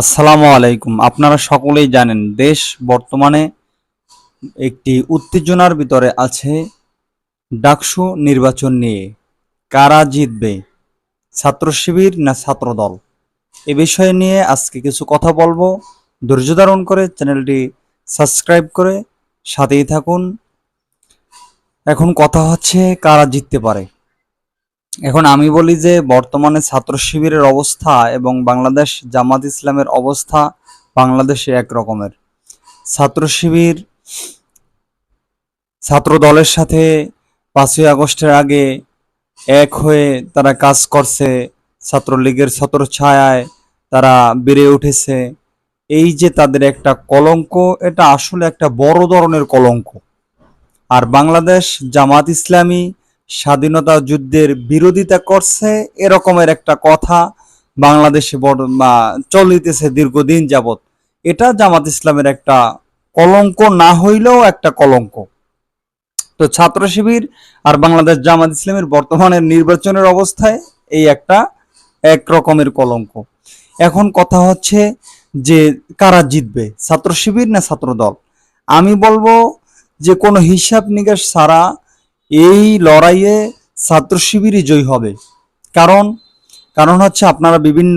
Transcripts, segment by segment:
আসসালামু আলাইকুম। আপনারা সকলেই জানেন, দেশ বর্তমানে একটি উত্তেজনার ভিতরে আছে ডাকসু নির্বাচন নিয়ে। কারা জিতবে? ছাত্র শিবির না ছাত্রদল এ বিষয় নিয়ে আজকে কিছু কথা বলব। ধৈর্য ধারণ করে চ্যানেলটি সাবস্ক্রাইব করে সাথেই থাকুন। এখন কথা হচ্ছে কারা জিততে পারে? এখন আমি বলি যে বর্তমানে ছাত্র শিবিরের অবস্থা এবং বাংলাদেশ জামাত ইসলামের অবস্থা বাংলাদেশে এক রকমের। ছাত্র শিবির ছাত্র দলের সাথে পাঁচই আগস্টের আগে এক হয়ে তারা কাজ করছে, ছাত্রলীগের ছত্র ছায়ায় তারা বেড়ে উঠেছে। এই যে তাদের একটা কলঙ্ক, এটা আসলে একটা বড় ধরনের কলঙ্ক। আর বাংলাদেশ জামাত ইসলামী স্বাধীনতা যুদ্ধের বিরোধিতা করছে, এরকমের একটা কথা বাংলাদেশে চলিতেছে দীর্ঘদিন যাবৎ। এটা জামাত ইসলামের একটা কলঙ্ক, না হইলেও একটা কলঙ্ক। তো ছাত্র শিবির আর বাংলাদেশ জামাত ইসলামের বর্তমানের নির্বাচনের অবস্থায় এই একটা এক রকমের কলঙ্ক। এখন কথা হচ্ছে যে কারা জিতবে, ছাত্র শিবির না ছাত্র দল আমি বলব যে কোনো হিসাব নিকাশ ছাড়া এই লড়াইয়ে ছাত্র শিবিরই জয়ী হবে। কারণ কারণ হচ্ছে আপনারা বিভিন্ন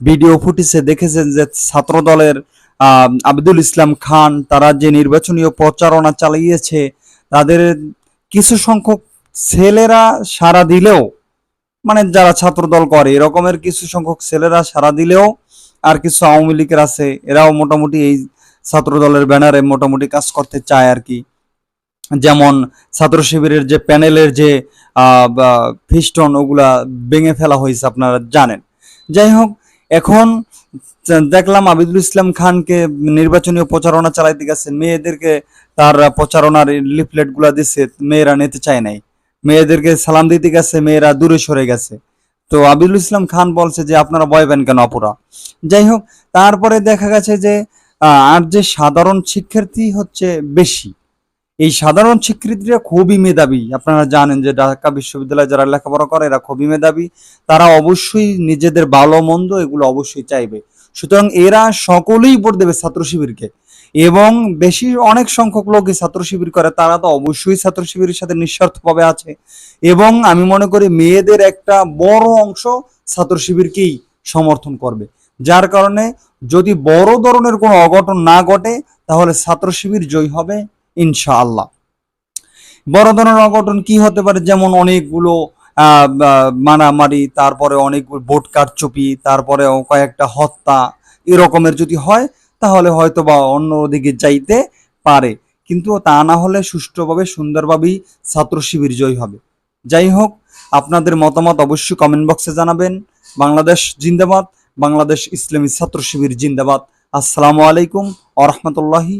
ভিডিও ফুটেজে দেখেছেন যে ছাত্র দলের আব্দুল ইসলাম খান, তারা যে নির্বাচনীয় প্রচারণা চালিয়েছে, তাদের কিছু সংখ্যক ছেলেরা সারা দিলেও মানে যারা ছাত্র দল করে, এরকমের কিছু সংখ্যক ছেলেরা সারা দিলেও আর কিছু আওয়ামী লীগের আছে, এরাও মোটামুটি এই ছাত্র দলের ব্যানারে মোটামুটি কাজ করতে চায় আর কি। যেমন ছাত্র শিবিরের যে প্যানেলের যে ফিস্টন ওগুলা ভেঙে ফেলা হয়েছে আপনারা জানেন। যাই হোক, এখন দেখলাম আবিদুল ইসলাম খানকে নির্বাচনী প্রচারণা চালাইতে গেছে। মেয়েদেরকে তার প্রচারণার লিফলেটগুলা দিচ্ছে মেয়েরা নিতে চায় নাই। মেয়েদেরকে সালাম দিতে গেছে, মেয়েরা দূরে সরে গেছে। তো আবিদুল ইসলাম খান বলছে যে, আপনারা ভয় পান কেন অপরা যাই হোক, তারপরে দেখা গেছে যে আর যে সাধারণ শিক্ষার্থী হচ্ছে বেশি। এই সাধারণ শিক্ষার্থীরা খুবই মেধাবী। আপনারা জানেন যে ঢাকা বিশ্ববিদ্যালয়ে যারা লেখাপড়া করে, এরা খুবই মেধাবী। তারা অবশ্যই নিজেদের ভালো মন্দ এগুলো অবশ্যই চাইবে। সুতরাং এরা সকলেই ভোট দেবে ছাত্র শিবিরকে এবং বেশি অনেক সংখ্যক লোকই ছাত্র শিবির করে, তারা তো অবশ্যই ছাত্র শিবিরের সাথে নিঃস্বার্থভাবে আছে। এবং আমি মনে করি মেয়েদের একটা বড় অংশ ছাত্র শিবিরকেই সমর্থন করবে। যার কারণে যদি বড় ধরনের কোনো অঘটন না ঘটে, তাহলে ছাত্র শিবির জয়ী হবে। ইনশাআল্লাহ। বড় ধরনের অঘটন কি হতে পারে? যেমন অনেকগুলো মারামারি, তারপরে অনেকগুলো ভোট কারচুপি, তারপরে কয়েকটা হত্যা এরকমের যদি হয়, তাহলে হয়তো বা অন্য দিকে যাইতে পারে। কিন্তু তা না হলে সুষ্ঠুভাবে, সুন্দরভাবেই ছাত্র শিবির জয়ী হবে। যাই হোক, আপনাদের মতামত অবশ্যই কমেন্ট বক্সে জানাবেন। বাংলাদেশ জিন্দাবাদ, বাংলাদেশ ইসলামী ছাত্র শিবির জিন্দাবাদ। আসসালামু আলাইকুম আ রহমতুল্লাহি